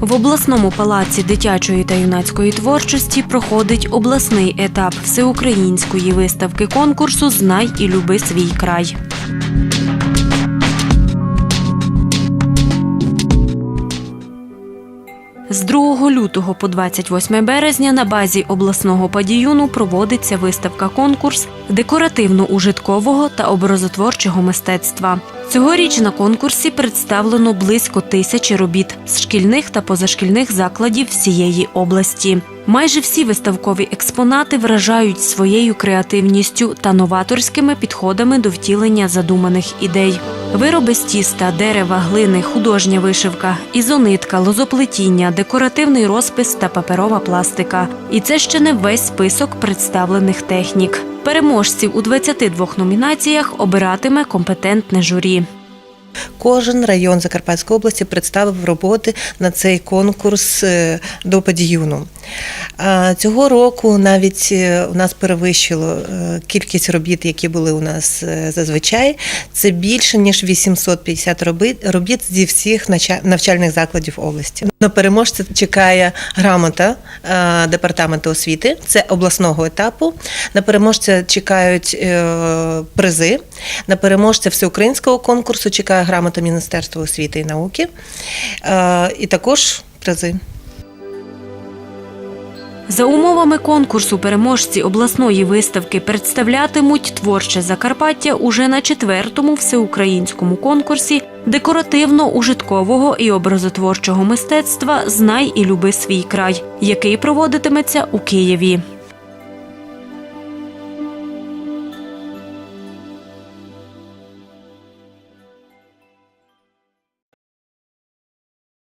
В обласному палаці дитячої та юнацької творчості проходить обласний етап всеукраїнської виставки конкурсу Знай і люби свій край. З 2 лютого по 28 березня на базі обласного падіюну проводиться виставка-конкурс декоративно-ужиткового та образотворчого мистецтва. Цьогоріч на конкурсі представлено близько тисячі робіт з шкільних та позашкільних закладів всієї області. Майже всі виставкові експонати вражають своєю креативністю та новаторськими підходами до втілення задуманих ідей. Вироби з тіста, дерева, глини, художня вишивка, ізонитка, лозоплетіння, декоративний розпис та паперова пластика. І це ще не весь список представлених технік. Переможців у 22 номінаціях обиратиме компетентне журі. Кожен район Закарпатської області представив роботи на цей конкурс е, до подіюну. Цього року навіть е, у нас перевищило е, кількість робіт, які були у нас е, зазвичай. Це більше ніж 850 робіт, робіт зі всіх навчальних закладів області. На переможця чекає грамота е, департаменту освіти, це обласного етапу. На переможця чекають е, призи. На переможця всеукраїнського конкурсу чекає грамота Міністерства освіти і науки. Е, І також призи. За умовами конкурсу переможці обласної виставки представлятимуть творче Закарпаття уже на четвертому всеукраїнському конкурсі декоративно-ужиткового і образотворчого мистецтва Знай і люби свій край, який проводитиметься у Києві.